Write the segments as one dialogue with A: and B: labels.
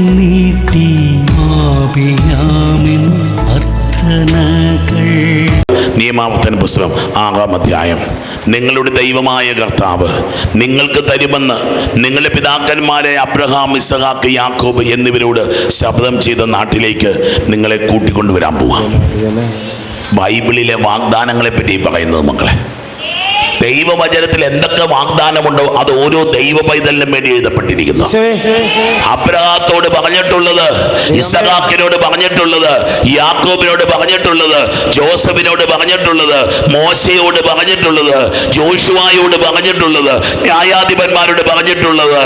A: നീട്ടി മാപിയാമിൻ അർത്ഥനകൾ.
B: നിയമാവർത്തന പുസ്തകം ആറാം അധ്യായം. നിങ്ങളുടെ ദൈവമായ കർത്താവ് നിങ്ങൾക്ക് തരുമെന്ന് നിങ്ങളുടെ പിതാക്കന്മാരെ അബ്രഹാം ഇസഹാക്ക് യാക്കോബ് എന്നിവരോട് ശബ്ദം ചെയ്ത നാട്ടിലേക്ക് നിങ്ങളെ കൂട്ടിക്കൊണ്ടുവരാൻ പോവാം. ബൈബിളിലെ വാഗ്ദാനങ്ങളെ പറ്റി പറയുന്നത് മക്കളെ ദൈവവചനത്തിൽ എന്തൊക്കെ വാഗ്ദാനമുണ്ടോ അത് ഓരോ ദൈവ പൈതലിനും വേണ്ടി എഴുതപ്പെട്ടിരിക്കുന്നു. അബ്രഹാത്തോട് പറഞ്ഞിട്ടുള്ളത് ഇസഹാക്കിനോട് പറഞ്ഞിട്ടുള്ളത് യാക്കോബിനോട് പറഞ്ഞിട്ടുള്ളത് ജോസഫിനോട് പറഞ്ഞിട്ടുള്ളത് മോശയോട് പറഞ്ഞിട്ടുള്ളത് ജോഷുവായോട് പറഞ്ഞിട്ടുള്ളത് ന്യായാധിപന്മാരോട് പറഞ്ഞിട്ടുള്ളത്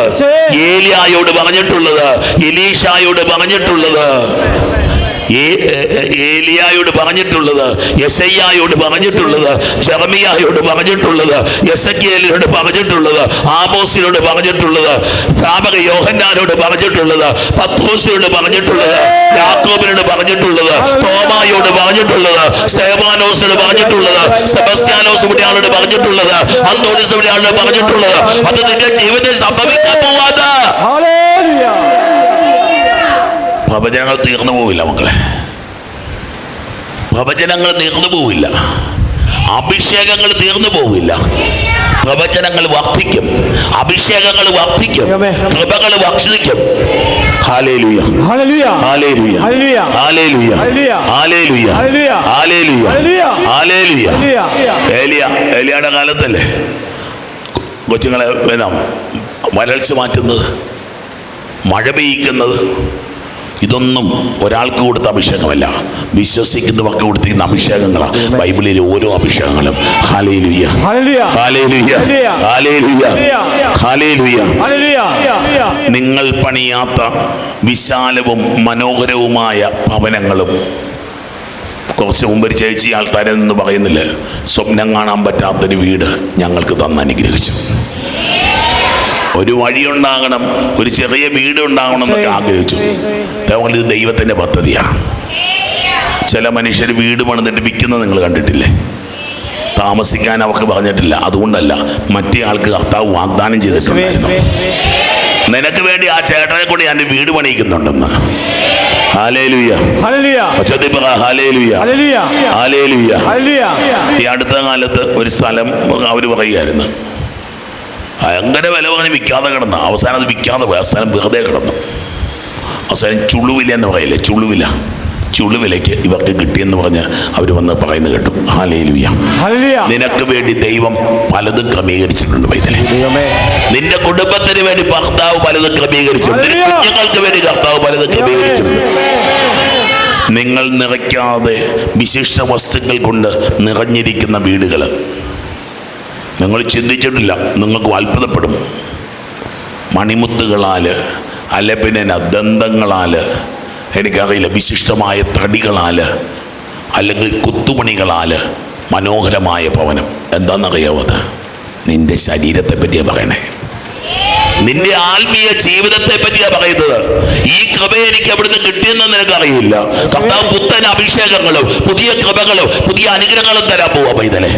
B: ഏലിയായോട് പറഞ്ഞിട്ടുള്ളത് എലീഷായോട് പറഞ്ഞിട്ടുള്ളത്. ഏലിയായോട് പറഞ്ഞിട്ടുള്ളത് യസയ്യായോട് പറഞ്ഞിട്ടുള്ളത് ചെറമിയായോട് പറഞ്ഞിട്ടുള്ളത് യസക്കിയലിനോട് പറഞ്ഞിട്ടുള്ളത് ആബോസിനോട് പറഞ്ഞിട്ടുള്ളത് സ്ഥാപക യോഹന്നാനോട് പറഞ്ഞിട്ടുള്ളത് പത്രോസിനോട് പറഞ്ഞിട്ടുള്ളത് യാക്കോബിനോട് പറഞ്ഞിട്ടുള്ളത് തോമായോട് പറഞ്ഞിട്ടുള്ളത് സേവാനോസിനോട് പറഞ്ഞിട്ടുള്ളത് സെബസ്ത്യാനോസ് ഇവിടെയാളോട് പറഞ്ഞിട്ടുള്ളത് അന്തോണിസ് ഇവിടെയാളോട് പറഞ്ഞിട്ടുള്ളത്. അത് നിന്റെ ജീവിതത്തിൽ സംഭവിക്കാൻ പോവാതെ. പ്രവചനങ്ങൾ തീർന്നു പോവില്ല മക്കളെ പ്രവചനങ്ങൾ തീർന്നു പോവില്ല അഭിഷേകങ്ങൾ തീർന്നു പോവില്ല പ്രവചനങ്ങൾ വർദ്ധിക്കും അഭിഷേകങ്ങൾ വർദ്ധിക്കും കൃപകൾ വർദ്ധിക്കും hallelujah hallelujah hallelujah hallelujah hallelujah hallelujah ഏലിയ ഏലിയയുടെ കാലത്തല്ലേ കൊച്ചുങ്ങളെ വരൾച്ച മാറ്റുന്നത് മഴ പെയ്യിക്കുന്നത് ഇതൊന്നും ഒരാൾക്ക് കൊടുത്ത അഭിഷേകമല്ല. വിശ്വസിക്കുന്നവർക്ക് കൊടുത്തിരുന്ന അഭിഷേകങ്ങളാണ് ബൈബിളിലെ ഓരോ അഭിഷേകങ്ങളും. നിങ്ങൾ പണിയാത്ത വിശാലവും മനോഹരവുമായ ഭവനങ്ങളും. കുറച്ച് മുമ്പ് ഒരു ചേച്ചി ആൾക്കാരെ നിന്ന് പറയുന്നില്ലേ? സ്വപ്നം കാണാൻ പറ്റാത്തൊരു വീട് ഞങ്ങൾക്ക് തന്ന് അനുഗ്രഹിച്ചു. ഒരു വഴിയുണ്ടാകണം ഒരു ചെറിയ വീട് ഉണ്ടാകണം എന്നൊക്കെ ആഗ്രഹിച്ചു. അതുകൊണ്ട് ഇത് ദൈവത്തിന്റെ പദ്ധതിയാണ്. ചില മനുഷ്യർ വീട് പണിതിട്ട് വിൽക്കുന്നത് നിങ്ങൾ കണ്ടിട്ടില്ലേ? താമസിക്കാൻ അവർക്ക് പറഞ്ഞിട്ടില്ല. അതുകൊണ്ടല്ല മറ്റേ ആൾക്ക് കർത്താവ് വാഗ്ദാനം ചെയ്തിട്ടുണ്ടായിരുന്നു. നിനക്ക് വേണ്ടി ആ ചേട്ടനെ കൂടി ഞാൻ വീട് പണിയിക്കുന്നുണ്ടെന്ന്. ഈ അടുത്ത കാലത്ത് ഒരു സ്ഥലം അവർ പറയുമായിരുന്നു. ഭയങ്കര വില പറഞ്ഞ് വിൽക്കാതെ കിടന്നു. അവസാനം അത് വിൽക്കാതെ പോയി. അവസാനം വെറുതെ കിടന്നു. അവസാനം ചുളുവില എന്ന് പറയില്ലേ? ചുളുവില ചുളുവിലേക്ക് ഇവർക്ക് കിട്ടിയെന്ന് പറഞ്ഞ് അവർ വന്ന് പറയുന്നത് കേട്ടു. ഹാലേലുയ നിനക്ക് വേണ്ടി ദൈവം പലതും ക്രമീകരിച്ചിട്ടുണ്ട് പൈസലെ. നിന്റെ കുടുംബത്തിന് വേണ്ടി ഭർത്താവ് പലതും ക്രമീകരിച്ചിട്ടുണ്ട്. കുഞ്ഞുങ്ങൾക്ക് വേണ്ടി കർത്താവ് പലതും ക്രമീകരിച്ചിട്ടുണ്ട്. നിങ്ങൾ നിറയ്ക്കാതെ വിശിഷ്ട വസ്തുക്കൾ കൊണ്ട് നിറഞ്ഞിരിക്കുന്ന വീടുകൾ നിങ്ങൾ ചിന്തിച്ചിട്ടില്ല നിങ്ങൾക്ക് അത്ഭുതപ്പെടും മണിമുത്തുകളാൽ എന്നാ ദന്തങ്ങളാൽ എനിക്കറിയില്ല വിശിഷ്ടമായ തടികളാൽ അല്ലെങ്കിൽ കുത്തുമണികളാൽ മനോഹരമായ ഭവനം. എന്താണെന്നറിയാവോ അത്? നിന്റെ ശരീരത്തെ പറ്റിയാണ് പറയണേ. നിന്റെ ആത്മീയ ജീവിതത്തെ പറ്റിയാ പറയുന്നത്. ഈ കൃപ എനിക്ക് അവിടുന്ന് കിട്ടിയെന്ന് നിനക്കറിയില്ല. കർത്താവ് പുത്തൻ അഭിഷേകങ്ങളും പുതിയ കൃപകളും പുതിയ അനുഗ്രഹങ്ങളും തരാൻ പോവാ പൈതലെ.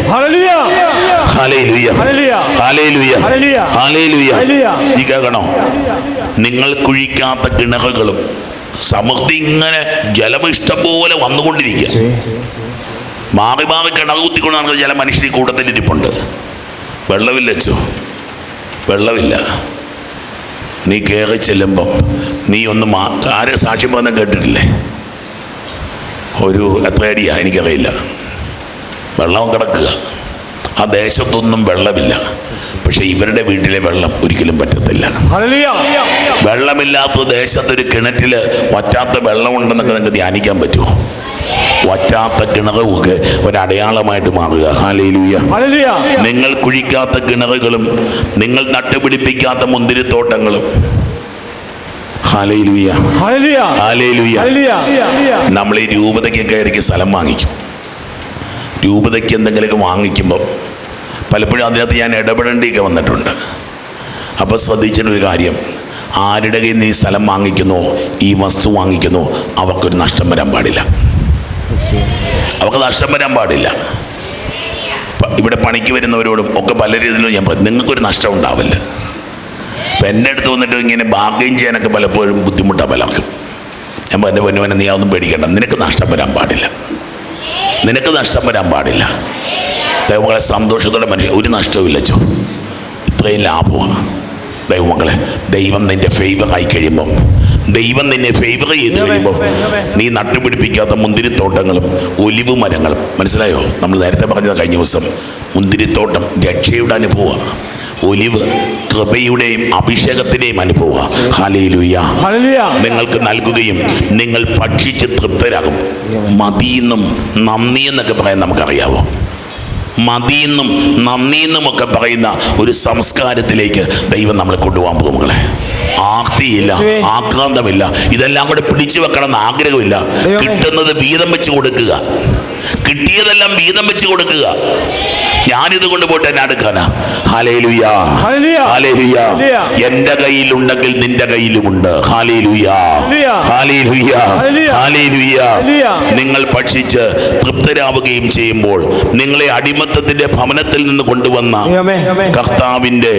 B: ഹാലേലുയ്യ ഈ കേൾക്കണോ? നിങ്ങൾ കുഴിക്കാത്ത കിണറുകളും സമൃദ്ധി ഇങ്ങനെ ജലം ഇഷ്ടം പോലെ വന്നുകൊണ്ടിരിക്കുക. മാറി മാറി കിണർ കുത്തിക്കൊണ്ട് നടക്കുന്ന ചില മനുഷ്യർ ഇരിപ്പുണ്ട് വെള്ളമില്ല അച്ചോ വെള്ളമില്ല. നീ കയറി ചെല്ലുമ്പം നീ ഒന്നും മാ ആരെ സാക്ഷ്യം പറഞ്ഞ കേട്ടിട്ടില്ലേ? ഒരു എത്ര അടിയാ എനിക്കറിയില്ല. വെള്ളം കിടക്കുക. ആ ദേശത്തൊന്നും വെള്ളമില്ല. പക്ഷെ ഇവരുടെ വീട്ടിലെ വെള്ളം ഒരിക്കലും പറ്റത്തില്ല. വെള്ളമില്ലാത്ത ദേശത്തൊരു കിണറ്റിൽ വറ്റാത്ത വെള്ളമുണ്ടെന്നൊക്കെ നിങ്ങൾക്ക് ധ്യാനിക്കാൻ പറ്റുമോ? വറ്റാത്ത കിണറുമൊക്കെ ഒരടയാളമായിട്ട് മാറുക. ഹാലേലൂയ നിങ്ങൾ കുഴിക്കാത്ത കിണറുകളും നിങ്ങൾ നട്ടുപിടിപ്പിക്കാത്ത മുന്തിരിത്തോട്ടങ്ങളും. നമ്മൾ ഈ രൂപതയ്ക്കൊക്കെ ഇടയ്ക്ക് സ്ഥലം വാങ്ങിക്കും. രൂപതയ്ക്ക് എന്തെങ്കിലുമൊക്കെ വാങ്ങിക്കുമ്പോൾ പലപ്പോഴും അതിനകത്ത് ഞാൻ ഇടപെടേണ്ടിയൊക്കെ വന്നിട്ടുണ്ട്. അപ്പോൾ ശ്രദ്ധിച്ചിട്ടൊരു കാര്യം ആരുടെ കയ്യിൽ നിന്ന് ഈ സ്ഥലം വാങ്ങിക്കുന്നോ ഈ വസ്തു വാങ്ങിക്കുന്നോ അവർക്കൊരു നഷ്ടം വരാൻ പാടില്ല. അവർക്ക് നഷ്ടം വരാൻ പാടില്ല. ഇവിടെ പണിക്ക് വരുന്നവരോടും ഒക്കെ പല രീതിയിലും ഞാൻ പറയും നിങ്ങൾക്കൊരു നഷ്ടം ഉണ്ടാവില്ല. അപ്പം എന്റെ അടുത്ത് വന്നിട്ട് ഇങ്ങനെ ഭാഗ്യം ചെയ്യാനൊക്കെ പലപ്പോഴും ബുദ്ധിമുട്ടാണ് പലർക്കും. ഞാൻ എന്റെ പൊന്നുവനെ നീ അതൊന്നും പേടിക്കണ്ട. നിനക്ക് നഷ്ടം വരാൻ പാടില്ല. നിനക്ക് നഷ്ടം വരാൻ പാടില്ല. ദൈവങ്ങളെ സന്തോഷത്തോടെ മനുഷ്യൻ ഒരു നഷ്ടവുമില്ല ചോ. ഇത്രയും ലാഭമാണ്. ദൈവമക്കളെ ദൈവം നിന്റെ ഫേവറായി കഴിയുമ്പം ദൈവം നിന്നെ ഫേവർ ചെയ്ത് കഴിയുമ്പോൾ നീ നട്ടുപിടിപ്പിക്കാത്ത മുന്തിരിത്തോട്ടങ്ങളും ഒലിവ് മരങ്ങളും. മനസ്സിലായോ? നമ്മൾ നേരത്തെ പറഞ്ഞത് കഴിഞ്ഞ ദിവസം. മുന്തിരിത്തോട്ടം രക്ഷയുടെ അനുഭവമാണ് ഒലിവ് കൃപയുടെയും അഭിഷേകത്തിന്റെയും ഹാലയിലുയ്യ
C: ഹല്ലേലൂയ.
B: നിങ്ങൾക്ക് നൽകുകയും നിങ്ങൾ ഭക്ഷിച്ച് തൃപ്തരാകും. മതിയെന്നും നന്ദി എന്നൊക്കെ പറയാൻ നമുക്കറിയാവോ? മതിയെന്നും നന്ദിയെന്നും ഒക്കെ പറയുന്ന ഒരു സംസ്കാരത്തിലേക്ക് ദൈവം നമ്മളെ കൊണ്ടുപോകാൻ പോകും മകളെ ആർത്തിയില്ല ആക്രാന്തമില്ല. ഇതെല്ലാം കൂടെ പിടിച്ചു വെക്കണം എന്ന് ആഗ്രഹമില്ല കിട്ടുന്നത് വീതം വെച്ച് കൊടുക്കുക. കിട്ടിയതെല്ലാം വീതം വെച്ച് കൊടുക്കുക. ഞാനിത് കൊണ്ട് പോയിട്ട് എന്നെ അടുക്കാനാ. ഹാലേലുയാ. ഹാലേലുയാ എന്റെ കയ്യിലുണ്ടെങ്കിൽ നിന്റെ കയ്യിലുമുണ്ട്. Hallelujah
C: hallelujah.
B: Hallelujah
C: hallelujah.
B: Hallelujah നിങ്ങൾ ഭക്ഷിച്ച് തൃപ്തരാവുകയും ചെയ്യുമ്പോൾ നിങ്ങളെ അടിമത്തത്തിന്റെ ഭവനത്തിൽ നിന്ന് കൊണ്ടുവന്ന കർത്താവിന്റെ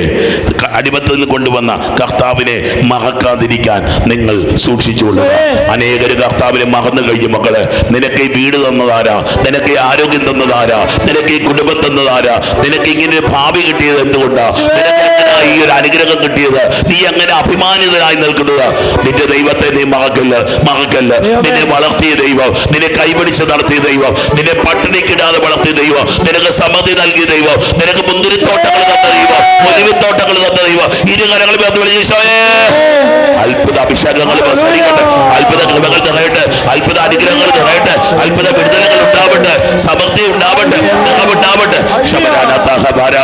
B: അടിമത്തത്തിൽ നിന്ന് കൊണ്ടുവന്ന കർത്താവിനെ മറക്കാതിരിക്കാൻ നിങ്ങൾ സൂക്ഷിച്ചുകൊള്ളുക. അനേകര് കർത്താവിനെ മറന്നു കഴിഞ്ഞു മക്കൾ. നിനക്ക് ഈ വീട് തന്നതാരാ? നിനക്ക് ഈ ആരോഗ്യം തന്നതാരാ നിനക്ക് ഈ കുടുംബം തന്നതാരാ നിനക്ക് ഇങ്ങനെ ഒരു ഭാവി കിട്ടിയത് എന്തുകൊണ്ടാ? നിനക്ക് എങ്ങനെയാ ഈ ഒരു അനുഗ്രഹം കിട്ടിയത്? നീ അങ്ങനെ അഭിമാനിതനായി നിൽക്കുന്നത്? നിന്റെ ദൈവത്തെ നീ മറക്കല്ല മറക്കല്ല. നിന്നെ വളർത്തിയ ദൈവം നിന്നെ കൈപിടിച്ച് നടത്തിയ ദൈവം നിന്നെ പട്ടിണിക്കിടാതെ വളർത്തിയ ദൈവം നിനക്ക് സമൃദ്ധി നൽകിയ ദൈവം നിനക്ക് മുന്തിരിത്തോട്ടങ്ങൾ തന്ന ദൈവം ഒലിവിത്തോട്ടങ്ങൾ തന്ന ദൈവം ഇരുകരങ്ങൾ ഈശോയേ! അത്ഭുത അഭിഷേകങ്ങൾ പ്രസരിക്കട്ടെ അത്ഭുത കൃപകൾ നിറയട്ടെ അത്ഭുത അനുഗ്രഹങ്ങൾ നിറയട്ടെ അത്ഭുത വിടുതലുകൾ ഉണ്ടാവട്ടെ സമൃദ്ധി ഉണ്ടാവട്ടെ നിറവുണ്ടാവട്ടെ ഉണ്ടാവട്ടെ. ഭാരാ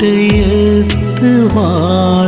A: കൂട്ടയത്ത് വാഴുന്ന